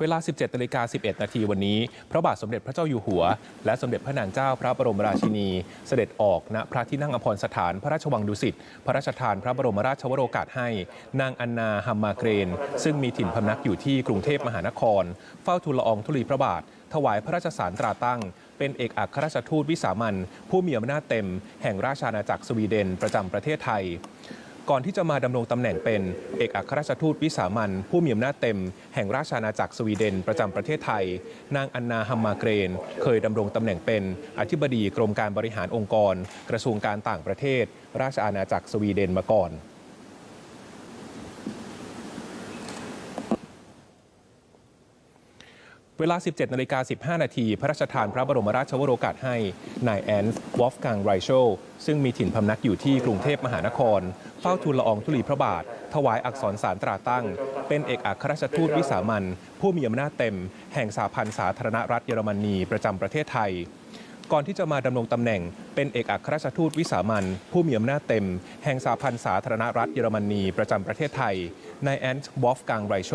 เวลา 17นาฬิกา11 นาทีวันนี้ พระบาทสมเด็จพระเจ้าอยู่หัว และสมเด็จพระนางเจ้าพระบรมราชินี เสด็จออกณพระที่นั่งอภรสถานพระราชวังดุสิต พระราชทานพระบรมราชวโรกาสให้ นางอันนาฮัมมาเกรน ซึ่งมีถิ่นพำนักอยู่ที่กรุงเทพมหานคร เฝ้าทูลละอองธุลีพระบาท ถวายพระราชสารตราตั้งเป็นเอกอัครราชทูตวิสามันผู้มีอำนาจเต็ม แห่งราชอาณาจักรสวีเดนประจำประเทศไทย ก่อนที่จะมาดำรงตำแหน่งเป็น เอกอัครราชทูตวิสามันผู้มีอำนาจเต็ม แห่งราชอาณาจักรสวีเดนประจำประเทศไทย นางอันนาฮัมมาเกรน เคยดำรงตำแหน่งเป็น อธิบดีกรมการบริหารองค์กร กระทรวงการต่างประเทศ ราชอาณาจักรสวีเดนมาก่อน เวลา 17นาฬิกา15 นาทีพระราชทานพระบรมราชวโรกาสให้นายแอนส์วอฟกังไรโชซึ่งมีถิ่นพำนักอยู่ที่กรุงเทพมหานครเฝ้าทูลละอองธุลีพระบาท ถวายอักษรสารตราตั้ง เป็นเอกอัครราชทูตวิสามันผู้มีอำนาจเต็ม แห่งสาพันธ์สาธารณรัฐเยอรมนีประจำประเทศไทย ก่อนที่จะมาดำรงตำแหน่งเป็นเอกอัครราชทูตวิสามันผู้มีอำนาจเต็ม แห่งสาพันธ์สาธารณรัฐเยอรมนีประจำประเทศไทยนายแอนต์วอฟกังไรโช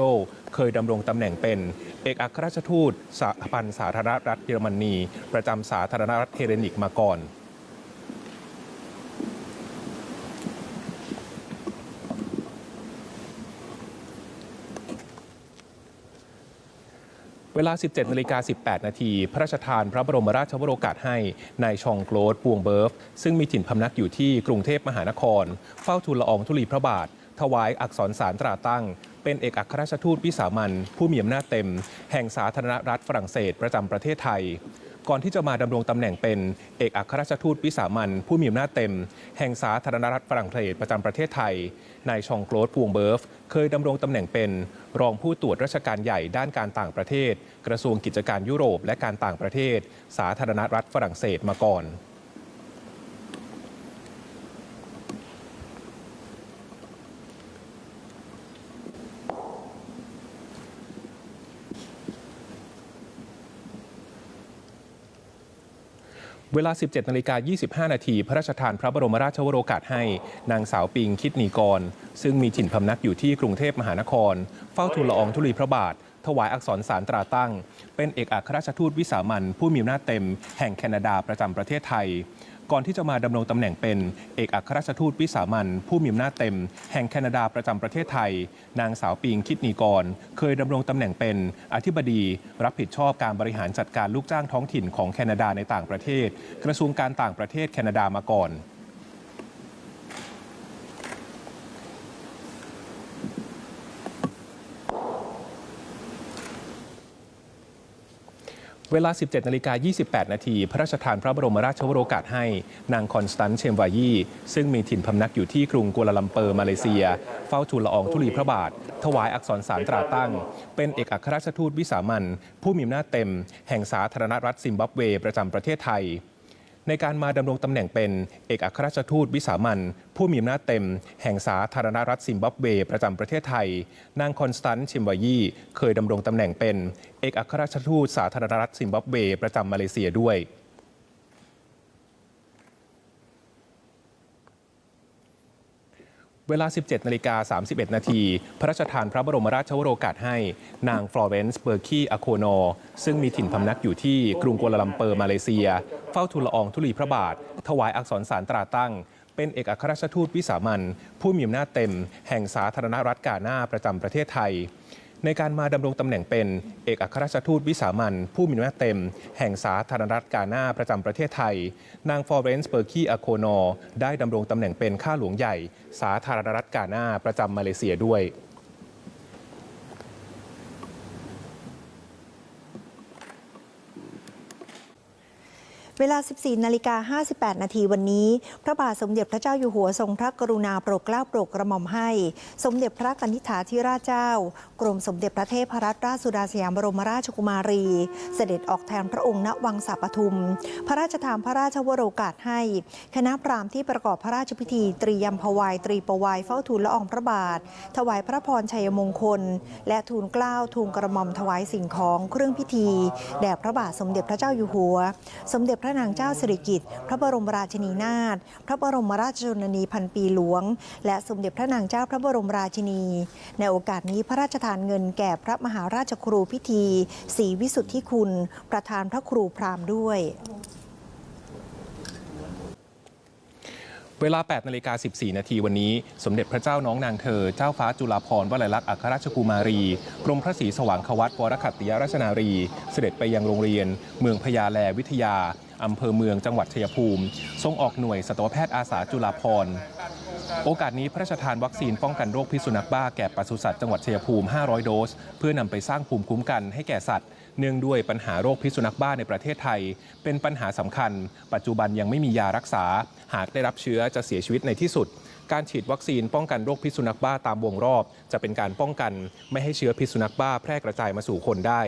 เคยดำรงตำแหน่งเป็น เอกอัครราชทูตสาพันธ์สาธารณรัฐเยอรมนีประจำสาธารณรัฐเฮเลนิกมาก่อน เวลา 17นาฬิกา18 นาทีพระราชทานพระบรมราชวโรกาสให้นายชองโกลดปวงเบิร์ฟ ซึ่งมีถิ่นพำนักอยู่ที่กรุงเทพมหานคร เฝ้าทูลละอองธุลีพระบาท ถวายอักษรสารตราตั้ง เป็นเอกอัครราชทูตวิสามันผู้มีอำนาจเต็ม แห่งสาธารณรัฐฝรั่งเศสประจำประเทศไทย ก่อนที่จะมาดำรงตำแหน่งเป็นเอกอัครราชทูตวิสามันผู้มีอำนาจเต็ม แห่งสาธารณรัฐฝรั่งเศสประจำประเทศไทย นายชองโกลดพวงเบิร์ฟ เคยดำรงตำแหน่งเป็น รองผู้ตรวจราชการใหญ่ด้านการต่างประเทศ กระทรวงกิจการยุโรป และการต่างประเทศ สาธารณรัฐฝรั่งเศสมาก่อน เวลา 17นาฬิกา25 นาที พระราชทานพระบรมราชวโรกาสให้ นางสาวปิงคิดนีกร ซึ่งมีถิ่นพำนักอยู่ที่กรุงเทพมหานคร เฝ้าทูลละอองธุลีพระบาท ถวายอักษรสารตราตั้ง เป็นเอกอัครราชทูตวิสามันผู้มีอำนาจเต็ม แห่งแคนาดาประจำประเทศไทย ก่อนที่จะมาดำรงตำแหน่งเป็นเอกอัครราชทูตวิสามันผู้มีอำนาจเต็ม แห่งแคนาดาประจำประเทศไทย นางสาวปิงคิดนีกร เคยดำรงตำแหน่งเป็นอธิบดี รับผิดชอบการบริหารจัดการลูกจ้างท้องถิ่นของแคนาดาในต่างประเทศ กระทรวงการต่างประเทศแคนาดามาก่อน เวลา 17นาฬิกา28 นาที พระราชทานพระบรมราชวโรกาสให้นางคอนสแตนต์เชมวายีซึ่งมีถิ่นพำนักอยู่ที่กรุงกัวลาลัมเปอร์มาเลเซีย เฝ้าทูลละอองธุลีพระบาท ถวายอักษรสารตราตั้ง เป็นเอกอัครราชทูตวิสามันผู้มีอำนาจเต็ม แห่งสาธารณรัฐซิมบับเว ประจำประเทศไทย ในการมาดำรงตำแหน่งเป็นเอกอัครราชทูตวิสามันผู้มีอำนาจเต็ม แห่งสาธารณรัฐซิมบับเว ประจำประเทศไทย นางคอนสแตนซ์ชิมวายีเคยดำรงตำแหน่งเป็น เอกอัครราชทูตสาธารณรัฐซิมบับเว ประจำมาเลเซียด้วย เวลา 17นาฬิกา31 นาที พระราชทานพระบรมราชวโรกาสให้ นางฟลอเรนซ์เบอร์คีอโคโน ซึ่งมีถิ่นพำนักอยู่ที่กรุงกัวลาลัมเปอร์มาเลเซีย เฝ้าทูลละอองธุลีพระบาท ถวายอักษรสารตราตั้ง เป็นเอกอัครราชทูตวิสามันผู้มีอำนาจเต็ม แห่งสาธารณรัฐกาหน้าประจำประเทศไทย ในการมาดำรงตำแหน่งเป็นเอกอัครราชทูตวิสามันผู้มีอำนาจเต็ม แห่งสาธารณรัฐกาหน้าประจำประเทศไทย นางฟลอเรนซ์เบอร์คีอโคนอได้ดำรงตำแหน่งเป็นข้าหลวงใหญ่ สาธารณรัฐกาหน้าประจำมาเลเซียด้วย เวลา 14 นาฬิกา 58 นาทีวันนี้ พระบาทสมเด็จพระเจ้าอยู่หัวทรงพระกรุณาโปรดเกล้าโปรดกระหม่อมให้ สมเด็จพระกนิษฐาธิราชเจ้า กรมสมเด็จพระเทพรัตนราชสุดาสยามบรมราชกุมารี เสด็จออกแทนพระองค์ณวังสาปทุม พระราชทานพระราชวโรกาสให้ คณะพราหมณ์ที่ประกอบพระราชพิธีตรียมพวายตรีประวายเฝ้าทูลละอองพระบาท ถวายพระพรชัยมงคล และทูลเกล้าทูลกระหม่อมถวายสิ่งของเครื่องพิธีแด่พระบาทสมเด็จพระเจ้าอยู่หัว สมเด็จพระระนางเจ้าสิริกิติ์พระบรมราชินีนาถพระบรมราชชนนีพันปีหลวง และสมเด็จพระนางเจ้าพระบรมราชินี ในโอกาสนี้พระราชทานเงินแก่พระมหาราชครูพิธีศรีวิสุทธิคุณ ประธานพระครูพราหมณ์ด้วย เวลา 8นาฬิกา14 นาทีวันนี้ สมเด็จพระเจ้าน้องนางเธอ เจ้าฟ้าจุฬาภรณ์วลัยลักษณ์อัครราชกุมารี กรมพระศรีสว่างควัตวรคัตติยราชนารี เสด็จไปยังโรงเรียน เมืองพญาแลวิทยา อำเภอเมืองจังหวัดชัยภูมิ ทรงออกหน่วยสัตวแพทย์อาสาจุฬาภรณ์โอกาสนี้พระราชทานวัคซีนป้องกันโรคพิษสุนัขบ้าแก่ปศุสัตว์จังหวัดชัยภูมิ 500 โดส เพื่อนำไปสร้างภูมิคุ้มกันให้แก่สัตว์ เนื่องด้วยปัญหาโรคพิษสุนัขบ้าในประเทศไทย เป็นปัญหาสำคัญ ปัจจุบันยังไม่มียารักษา หากได้รับเชื้อจะเสียชีวิตในที่สุด การฉีดวัคซีนป้องกันโรคพิษสุนัขบ้าตามวงรอบ จะเป็นการป้องกันไม่ให้เชื้อพิษสุนัขบ้าแพร่กระจายมาสู่คนได้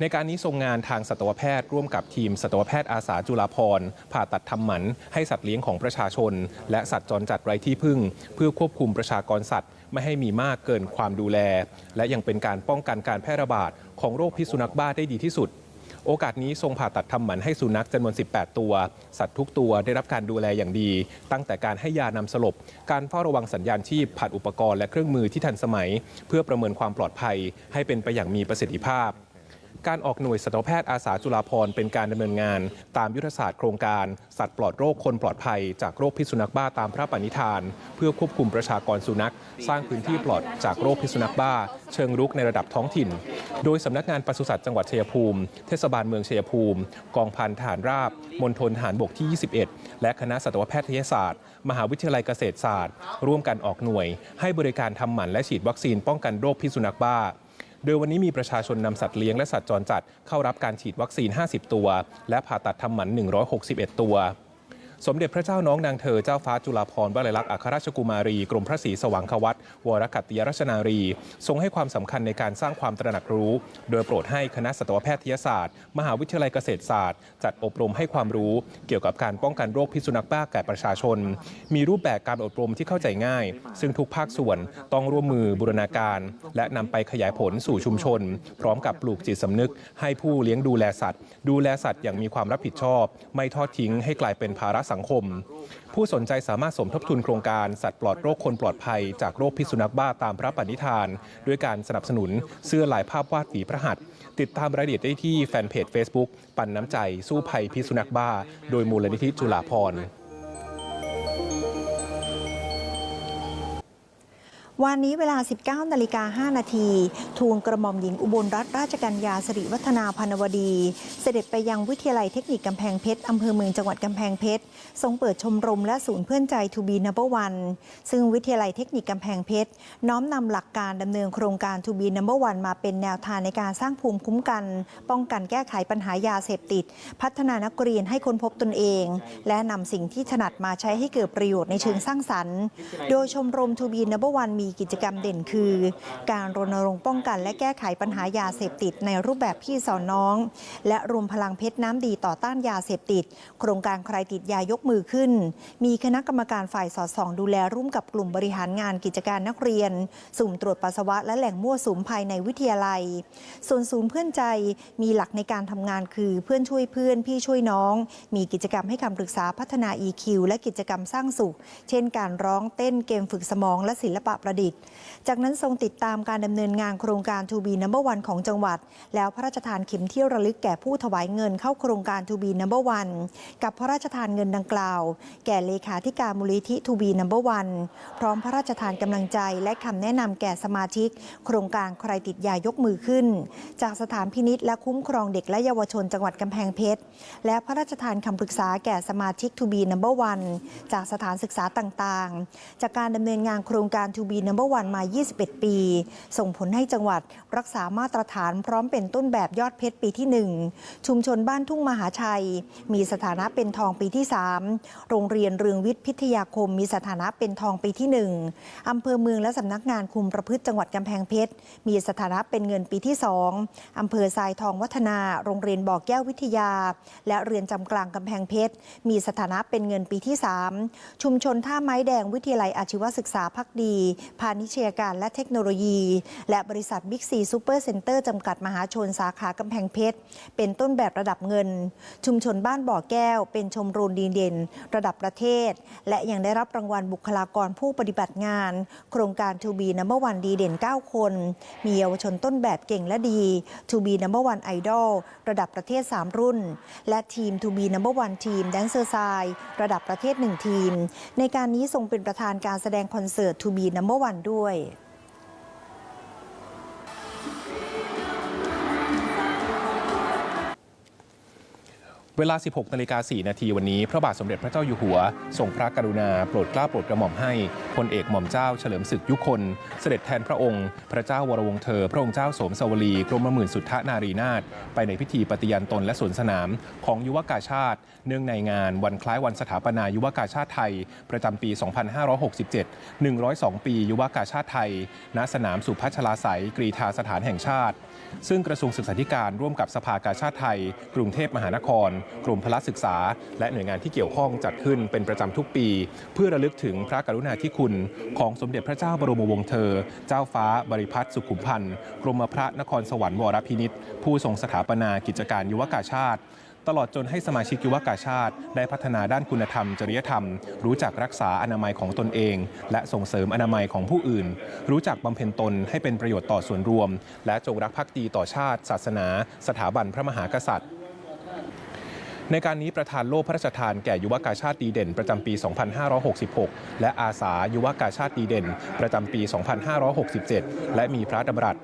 ในการนี้ทรงงานทางสัตวแพทย์ร่วมกับทีมสัตวแพทย์อาสาจุฬาภร์ผ่าตัดทำหมัน ให้สัตว์เลี้ยงของประชาชน และสัตว์จรจัดไร้ที่พึ่ง เพื่อควบคุมประชากรสัตว์ ไม่ให้มีมากเกินความดูแล และยังเป็นการป้องกันการแพร่ระบาดของโรคพิษสุนัขบ้าได้ดีที่สุด โอกาสนี้ทรงผ่าตัดทำหมันให้สุนัขจำนวน 18 ตัว สัตว์ทุกตัวได้รับการดูแลอย่างดี ตั้งแต่การให้ยานำสลบ การเฝ้าระวังสัญญาณชีพผ่านอุปกรณ์และเครื่องมือที่ทันสมัย เพื่อประเมินความปลอดภัยให้เป็นไปอย่างมีประสิทธิภาพ การออกหน่วยสัตวแพทย์อาสาจุฬาภร์เป็นการดำเนินงาน ตามยุทธศาสตร์โครงการสัตว์ปลอดโรคคนปลอดภัย จากโรคพิษสุนัขบ้าตามพระปณิธาน เพื่อควบคุมประชากรสุนัข สร้างพื้นที่ปลอดจากโรคพิษสุนัขบ้า เชิงรุกในระดับท้องถิ่น โดยสำนักงานปศุสัตว์จังหวัดชัยภูมิ เทศบาลเมืองชัยภูมิ กองพันทหารราบมณฑลทหารบกที่ 21 และคณะสัตวแพทยศาสตร์ มหาวิทยาลัยเกษตรศาสตร์ ร่วมกันออกหน่วย ให้บริการทำหมันและฉีดวัคซีนป้องกันโรคพิษสุนัขบ้า โดยวันนี้มีประชาชนนำสัตว์เลี้ยงและสัตว์จรจัดเข้ารับการฉีดวัคซีน 50 ตัว และผ่าตัดทำหมัน 161 ตัว สมเด็จพระเจ้าน้องนางเธอเจ้าฟ้าจุฬาภรณ์วลัยลักษณ์อัครราชกุมารี กรมพระศรีสว่างควัตวรกัตติยราชนารี ทรงให้ความสำคัญในการสร้างความตระหนักรู้ โดยโปรดให้คณะสัตวแพทยศาสตร์ มหาวิทยาลัยเกษตรศาสตร์ จัดอบรมให้ความรู้เกี่ยวกับการป้องกันโรคพิษสุนัขบ้าแก่ประชาชน มีรูปแบบการอบรมที่เข้าใจง่าย ซึ่งทุกภาคส่วนต้องร่วมมือบูรณาการ และนำไปขยายผลสู่ชุมชน พร้อมกับปลูกจิตสำนึก ให้ผู้เลี้ยงดูแลสัตว์ ดูแลสัตว์อย่างมีความรับผิดชอบ ไม่ทอดทิ้งให้กลายเป็นภาระสังคม ผู้สนใจสามารถสมทบทุนโครงการสัตว์ปลอดโรคคนปลอดภัย จากโรคพิษสุนัขบ้าตามพระปณิธาน ด้วยการสนับสนุนเสื้อลายภาพวาดฝีพระหัตถ์ติดตามรายละเอียดได้ที่แฟนเพจ Facebook ปันน้ำใจสู้ภัยพิษสุนัขบ้า โดยมูลนิธิจุฬาภรณ์ วันนี้เวลา 19นาฬิกา5นาที ทูลกระหม่อมหญิงอุบลรัตนราชกัญญาสิริวัฒนาพนวดี เสด็จไปยังวิทยาลัยเทคนิคกำแพงเพชรอำเภอเมืองจังหวัดกำแพงเพชร ทรงเปิดชมรมและศูนย์เพื่อนใจทูบีนัมเบอร์วันซึ่งวิทยาลัยเทคนิคกำแพงเพชร น้อมนำหลักการดำเนินโครงการทูบีนัมเบอร์วันมาเป็นแนวทางในการสร้างภูมิคุ้มกัน ป้องกันแก้ไขปัญหายาเสพติด พัฒนานักเรียนให้ค้นพบตนเอง และนำสิ่งที่ถนัดมาใช้ให้เกิดประโยชน์ในเชิงสร้างสรรค์ โดยชมรมทูบีนัมเบอร์วันมีกิจกรรมเด่นคือ การรณรงค์ป้องกัน และแก้ไขปัญหายาเสพติดในรูปแบบพี่สอนน้อง และรวมพลังเพชรน้ำดีต่อต้านยาเสพติด โครงการใครติดยายกมือขึ้น มีคณะกรรมการฝ่ายสอดส่อง ดูแลร่วมกับกลุ่มบริหารงานกิจการนักเรียน สุ่มตรวจปัสสาวะและแหล่งมั่วสุมภายในวิทยาลัย ส่วนศูนย์เพื่อนใจมีหลักในการทำงานคือเพื่อนช่วยเพื่อนพี่ช่วยน้อง มีกิจกรรมให้คำปรึกษาพัฒนา EQ และกิจกรรมสร้างสุข เช่นการร้องเต้นเกมฝึกสมองและศิลปะประดิษฐ์ จากนั้นทรงติดตามการดำเนินงานโครงการ To be Number One ของจังหวัด แล้วพระราชทานเข็มเที่ยวระลึกแก่ผู้ถวายเงินเข้าโครงการ To be Number One กับพระราชทานเงินดังกล่าว แก่เลขาธิการมูลนิธิ To be Number One พร้อมพระราชทานกำลังใจและคำแนะนำแก่สมาชิก โครงการใครติดยายกมือขึ้น จากสถานพินิษและคุ้มครองเด็กและเยาวชนจังหวัดกำแพงเพชร และพระราชทานคำปรึกษาแก่สมาชิก To be Number One จากสถานศึกษาต่างๆ จากการดำเนินงานโครงการทูบี To be Number One มา 21 ปี ส่งผลให้จังหวัดรักษามาตรฐานพร้อมเป็นต้นแบบยอดเพชรปีที่ 1 ชุมชนบ้านทุ่งมหาชัย มีสถานะเป็นทองปีที่ 3 โรงเรียนเรืองวิทย์พิทยาคม มีสถานะเป็นทองปีที่ 1 อำเภอเมืองและสำนักงานคุมประพฤติจังหวัดกำแพงเพชร มีสถานะเป็นเงินปีที่ 2 อำเภอทรายทองวัฒนา โรงเรียนบ่อแก้ววิทยา และเรือนจำกลางกำแพงเพชร มีสถานะเป็นเงินปีที่ 3 ชุมชนท่าไม้แดงวิทยาลัยอาชีวศึกษาพักดีพาณิชยการและเทคโนโลยี และบริษัทบิ๊กซีซูเปอร์เซ็นเตอร์จำกัดมหาชนสาขากำแพงเพชร เป็นต้นแบบระดับเงิน ชุมชนบ้านบ่อแก้ว เป็นชมรมดีเด่น ระดับประเทศ และยังได้รับรางวัลบุคลากรผู้ปฏิบัติงาน โครงการ To be number one ดีเด่น 9 คน มีเยาวชนต้นแบบเก่งและดี To be number one idol ระดับประเทศ 3 รุ่น และทีม To be number one ทีม Dancer Side ระดับประเทศ 1 ทีม ในการนี้ทรงเป็นประธานการแสดงคอนเสิร์ต To be วันด้วย เวลา 16นาฬิกา4นาทีวันนี้ พระบาทสมเด็จพระเจ้าอยู่หัวทรงพระกรุณาโปรดเกล้าโปรดกระหม่อมให้พลเอกหม่อมเจ้าเฉลิมศึกยุคน เสด็จแทนพระองค์ พระเจ้าวรวงศ์เธอ พระองค์เจ้าโสมสวลีกรมหมื่นสุทธนารีนาถไปในพิธีปฏิญาณตนและสวนสนามของยุวกาชาติ เนื่องในงานวันคล้ายวันสถาปนายุวกาชาติไทย ประจำปี 2567 102 ปียุวกาชาติไทย ณสนามสุพัชลาไสยกรีธาสถานแห่งชาติซึ่งกระทรวงศึกษาธิการร่วมกับสภากาชาติไทย กรุงเทพมหานครกรมพละศึกษา และหน่วยงานที่เกี่ยวข้องจัดขึ้นเป็นประจำทุกปี เพื่อระลึกถึงพระกรุณาธิคุณ ของสมเด็จพระเจ้าบรมวงศ์เธอ เจ้าฟ้าบริพัตรสุขุมพันธ์กรมพระนครสวรรค์วรพินิษผู้ทรงสถาปนากิจการยุวกาชาติ ตลอดจนให้สมาชิกยุวกาชาติ ได้พัฒนาด้านคุณธรรม จริยธรรม รู้จักรักษาอนามัยของตนเอง และส่งเสริมอนามัยของผู้อื่น รู้จักบำเพ็ญตนให้เป็นประโยชน์ต่อส่วนรวม และจงรักภักดีต่อชาติ ศาสนา สถาบันพระมหากษัตริย์ในการนี้ประธานโล่พระราชทานแก่ยุวกาชาติดีเด่น ประจำปี 2566 และอาสายุวกาชาติดีเด่น ประจำปี 2567 และมีพระดำรัส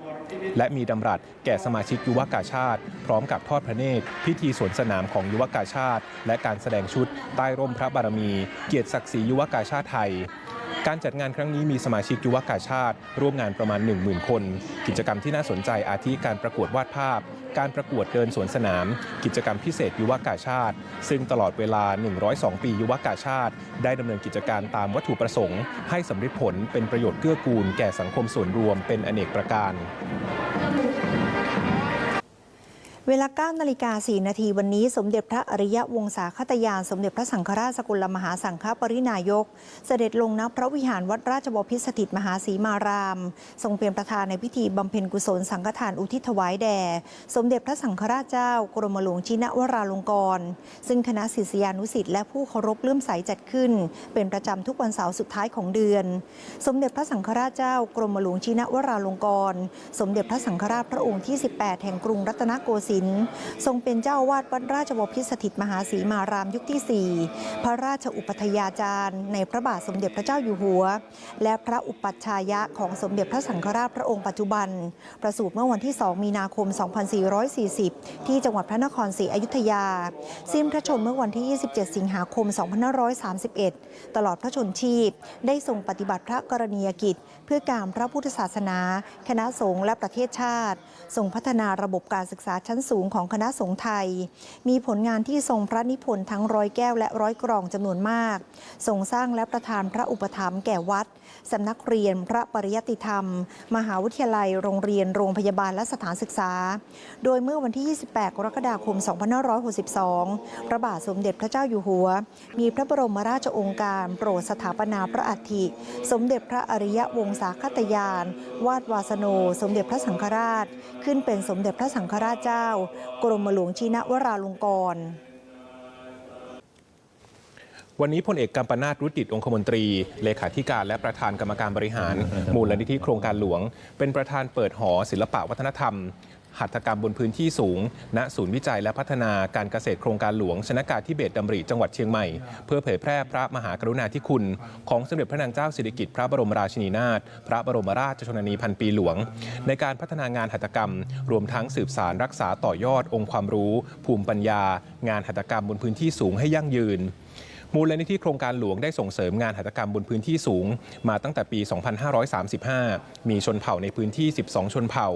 และมีดำรัสแก่สมาชิกยุวกาชาติ พร้อมกับทอดพระเนตรพิธีสวนสนามของยุวกาชาติ และการแสดงชุดใต้ร่มพระบารมี เกียรติศักดิ์ศรียุวกาชาติไทย การจัดงานครั้งนี้มีสมาชิกยุวกาชาติ ร่วมงานประมาณ 10,000 คน กิจกรรมที่น่าสนใจอาทิการประกวดวาดภาพ การประกวดเดินสวนสนาม กิจกรรมพิเศษยุวกาชาติ ซึ่งตลอดเวลา 102 ปียุวกาชาติ ได้ดำเนินกิจการตามวัตถุประสงค์ ให้สำเร็จผลเป็นประโยชน์เกื้อกูลแก่สังคมส่วนรวมเป็นอเนกประการ เวลา9นาฬิกา4นาทีวันนี้ สมเด็จพระอริยวงศาคตยาน สมเด็จพระสังฆราชสกุลมหาสังฆปรินายก เสด็จลงณพระวิหารวัดราชบพิตรสถิตมหาสีมาราม ทรงเป็นประธานในพิธีบำเพ็ญกุศลสังฆทานอุทิศถวายแด่ สมเด็จพระสังฆราชเจ้ากรมหลวงชินวราลงกรณ์ซึ่งคณะศิษยานุศิษย์และผู้เคารพเลื่อมใสจัดขึ้น เป็นประจำทุกวันเสาร์สุดท้ายของเดือน สมเด็จพระสังฆราชเจ้ากรมหลวงชินวราลงกรณ์สมเด็จพระสังฆราชพระองค์ที่ 18 แห่งกรุงรัตนโกสินทร์ทรงเป็นเจ้าวาดวัดราชบพิตรสถิตมหาศรีมารามยุคที่ 4 พระราชอุปัฏยาจารย์ ในพระบาทสมเด็จพระเจ้าอยู่หัว และพระอุปัชฌายะของสมเด็จพระสังฆราชพระองค์ปัจจุบัน ประสูติเมื่อวันที่ 2 มีนาคม 2440 ที่จังหวัดพระนครศรีอยุธยา สิ้นพระชนเมื่อวันที่ 27 สิงหาคม 2531 ตลอดพระชนชีพ ได้ทรงปฏิบัติพระกรณียกิจ เพื่อการพระพุทธศาสนา คณะสงฆ์และประเทศชาติ ทรงพัฒนาระบบการศึกษาชั้นสูงของคณะสงฆ์ไทย มีผลงานที่ทรงพระนิพนธ์ทั้งร้อยแก้วและร้อยกรองจำนวนมาก ทรงสร้างและประทานพระอุปถัมภ์แก่วัดสำนักเรียนพระปริยติธรรม มหาวิทยาลัย โรงเรียน โรงพยาบาลและสถานศึกษา โดยเมื่อวันที่ 28 กรกฎาคม 2562 พระบาทสมเด็จพระเจ้าอยู่หัว มีพระบรมราชโองการโปรดสถาปนาพระอัฐิ สมเด็จพระอริยวงศาคตยาน วาดวาสโน สมเด็จพระสังฆราช ขึ้นเป็นสมเด็จพระสังฆราชเจ้ากรมหลวงชินวราลงกรณ์วันนี้พลเอกกัมปนาตรุจิตองคมนตรี เลขาธิการและประธานกรรมการบริหาร มูลนิธิโครงการหลวง เป็นประธานเปิดหอศิลปะวัฒนธรรม หัตถกรรมบนพื้นที่สูง ณ ศูนย์วิจัยและพัฒนาการเกษตรโครงการหลวง ชนากาธิเบศรดำริจังหวัดเชียงใหม่ เพื่อเผยแพร่พระมหากรุณาธิคุณ ของสมเด็จพระนางเจ้าสิริกิติ์พระบรมราชินีนาถพระบรมราชชนนีพันปีหลวง ในการพัฒนางานหัตถกรรม รวมทั้งสืบสารรักษาต่อยอดองค์ความรู้ ภูมิปัญญา งานหัตถกรรมบนพื้นที่สูงให้ยั่งยืน มูลนิธิโครงการหลวงได้ส่งเสริมงานหัตถกรรมบนพื้นที่สูง มาตั้งแต่ปี 2535 มีชนเผ่าในพื้นที่ 12 ชนเผ่า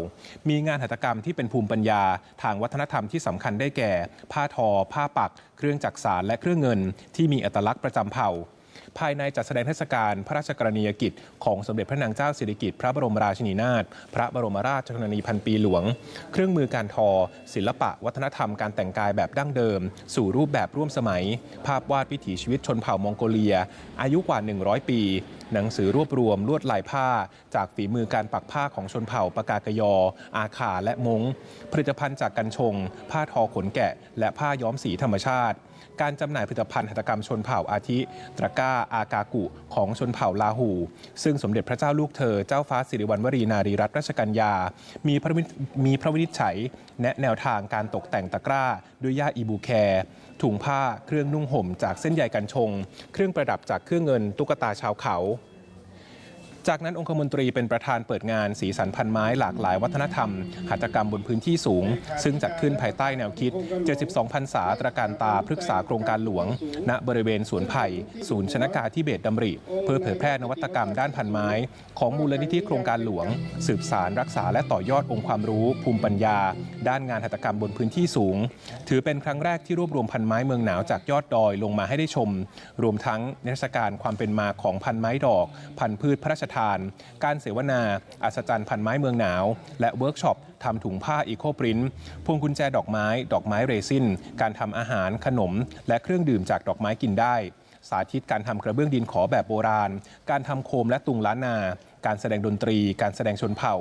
มีงานหัตถกรรมที่เป็นภูมิปัญญา ทางวัฒนธรรมที่สำคัญได้แก่ ผ้าทอ ผ้าปัก เครื่องจักสารและเครื่องเงิน ที่มีอัตลักษณ์ประจำเผ่า ภายในจัดแสดงเทศกาลพระราชกรณียกิจ ของสมเด็จพระนางเจ้าสิริกิติ์พระบรมราชินีนาถพระบรมราชชนนีพันปีหลวง เครื่องมือการทอ ศิลปะ วัฒนธรรมการแต่งกายแบบดั้งเดิม สู่รูปแบบร่วมสมัย ภาพวาดวิถีชีวิตชนเผ่ามองโกเลีย อายุกว่า 100 ปี หนังสือรวบรวมลวดลายผ้า จากฝีมือการปักผ้าของชนเผ่าปากากยอ อาขาและมงผลิตภัณฑ์จากกันชง ผ้าทอขนแกะ และผ้าย้อมสีธรรมชาติ การจำหน่ายผลิตภัณฑ์หัตถกรรมชนเผ่าอาทิตระก้า อากากุ ของชนเผ่าลาหู ซึ่งสมเด็จพระเจ้าลูกเธอ เจ้าฟ้าสิริวัณวรีนารีรัตนราชกัญญา มีพระวิมีพระวินิจฉัย แนะแนวทางการตกแต่งตะกร้า ด้วยหญ้าอีบูแคร์ถุงผ้า เครื่องนุ่งห่ม จากเส้นใยกันชง เครื่องประดับจากเครื่องเงิน ตุ๊กตาชาวเขา จากนั้นองคมนตรีเป็นประธานเปิดงานสีสันพันไม้หลากหลายวัฒนธรรม หัตถกรรมบนพื้นที่สูง ซึ่งจัดขึ้นภายใต้แนวคิด 72พรรษาตระการตาพฤกษาโครงการหลวง ณบริเวณสวนไผ่ศูนย์ชนากาที่เบตดำริ เพื่อเผยแพร่นวัตกรรมด้านพันไม้ ของมูลนิธิโครงการหลวง สืบสารรักษาและต่อยอดองค์ความรู้ ภูมิปัญญา ด้านงานหัตถกรรมบนพื้นที่สูง ถือเป็นครั้งแรกที่รวบรวมพันไม้เมืองหนาวจากยอดดอยลงมาให้ได้ชม รวมทั้งนิทรรศการความเป็นมาของพันไม้ดอก พันพืชพระราชทาน การเสวนา อัศจรรย์พันไม้เมืองหนาว และเวิร์กช็อปทำถุงผ้าอีโคปรินท์พวงกุญแจดอกไม้ ดอกไม้เรซิน การทำอาหาร ขนม และเครื่องดื่มจากดอกไม้กินได้ สาธิตการทำกระเบื้องดินขอแบบโบราณ การทำโคมและตุงล้านนา การแสดงดนตรี การแสดงชนเผ่า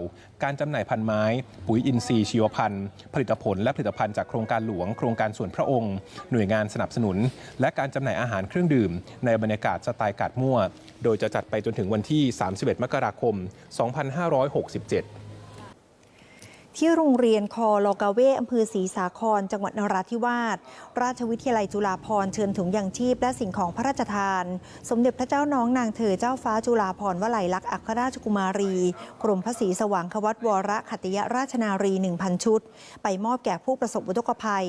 การจำหน่ายพันไม้ ปุ๋ยอินทรีย์ชีวพันธุ์ผลิตผลและผลิตภัณฑ์จากโครงการหลวง โครงการส่วนพระองค์ หน่วยงานสนับสนุน และการจำหน่ายอาหารเครื่องดื่ม ในบรรยากาศสไตล์กาดมั่ว โดยจะจัดไปจนถึงวันที่ 31 มกราคม 2567 ที่โรงเรียนคอลอกาเวอำเภอศรีสาคร จังหวัดนราธิวาส ราชวิทยาลัยจุฬาภรณ์เชิญถุงยังชีพและสิ่งของพระราชทาน สมเด็จพระเจ้าน้องนางเธอเจ้าฟ้าจุฬาภรณ์วลัยลักษณ์อัครราชกุมารี กรมพระศรีสว่างควัตวรขัติยราชนารี 1,000 ชุด ไปมอบแก่ผู้ประสบอุทกภัย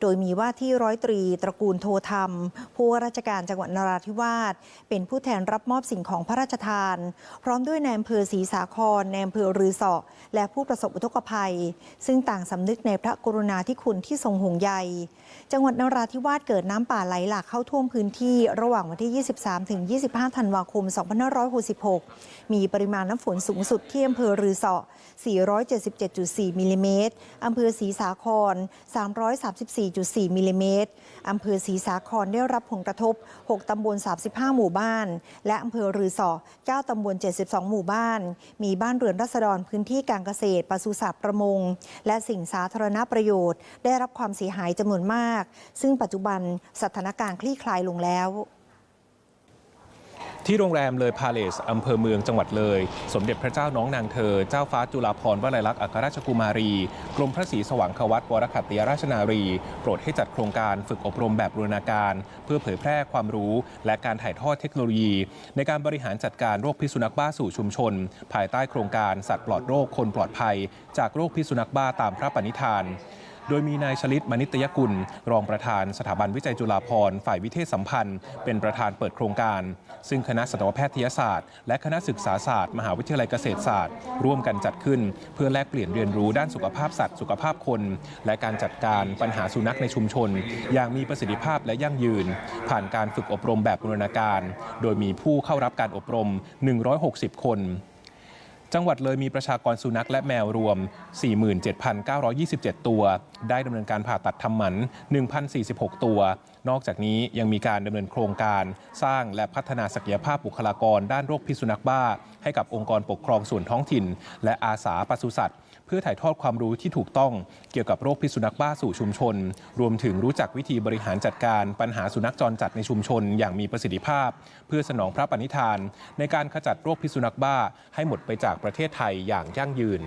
โดยมีว่าที่ร้อยตรีตระกูลโทธรรม ผู้ว่าราชการจังหวัดนราธิวาส เป็นผู้แทนรับมอบสิ่งของพระราชทาน พร้อมด้วยนายอำเภอศรีสาครนายอำเภอรือเสาะและผู้ประสบอุทกภัยซึ่งต่างสำนึกในพระกรุณาธิคุณที่ทรงห่วงใย จังหวัดนราธิวาสเกิดน้ำป่าไหลหลากเข้าท่วมพื้นที่ระหว่างวันที่ 23-25 ธันวาคม 2566 มีปริมาณน้ำฝนสูงสุดที่อำเภอรือสาะ477.4 มิลลิเมตรอำเภอศรีสาคร 334.4 มิลลิเมตรอำเภอศรีสาครได้รับผลกระทบ 6 ตำบล 35 หมู่บ้าน และอำเภอรือสาะ9ตำบล 72 หมู่บ้าน มีบ้านเรือนรัษฎรพื้นที่การเกษตรปศุสัตว์ประมง และสิ่งสาธารณประโยชน์ ได้รับความเสียหายจำนวนมาก ซึ่งปัจจุบันสถานการณ์คลี่คลายลงแล้ว ที่โรงแรมเลยพาเลสอำเภอเมืองจังหวัดเลย สมเด็จพระเจ้าน้องนางเธอ เจ้าฟ้าจุฬาภรณ์วลัยลักษณ์อัครราชกุมารี กรมพระศรีสว่างควัตวรขัตติยราชนารี โปรดให้จัดโครงการฝึกอบรมแบบบูรณาการ เพื่อเผยแพร่ความรู้ และการถ่ายทอดเทคโนโลยี ในการบริหารจัดการโรคพิษสุนัขบ้าสู่ชุมชน ภายใต้โครงการสัตว์ปลอดโรคคนปลอดภัย จากโรคพิษสุนัขบ้าตามพระปณิธาน โดยมีนายชลิตมณิตยกุล รองประธานสถาบันวิจัยจุฬาภรณ์ฝ่ายวิเทศสัมพันธ์ เป็นประธานเปิดโครงการ ซึ่งคณะสัตวแพทยศาสตร์ และคณะศึกษาศาสตร์ มหาวิทยาลัยเกษตรศาสตร์ ร่วมกันจัดขึ้น เพื่อแลกเปลี่ยนเรียนรู้ด้านสุขภาพสัตว์สุขภาพคน และการจัดการปัญหาสุนัขในชุมชน อย่างมีประสิทธิภาพและยั่งยืน ผ่านการฝึกอบรมแบบบูรณาการ โดยมีผู้เข้ารับการอบรม 160 คน จังหวัดเลยมีประชากรสุนัขและแมวรวม 47,927 ตัว ได้ดำเนินการผ่าตัดทำหมัน 1,046 ตัว นอกจากนี้ยังมีการดำเนินโครงการ สร้างและพัฒนาศักยภาพบุคลากรด้านโรคพิษสุนัขบ้า ให้กับองค์กรปกครองส่วนท้องถิ่น และอาสาปศุสัตว์ พื่อถ่ายทอดความรู้ที่ถูกต้องเกี่ยวกับโรคพิษสุนัขบ้าสู่ชุมชน รวมถึงรู้จักวิธีบริหารจัดการปัญหาสุนัขจรจัดในชุมชน อย่างมีประสิทธิภาพ เพื่อสนองพระปณิธาน ในการขจัดโรคพิษสุนัขบ้าให้หมดไปจากประเทศไทยอย่างยั่งยืน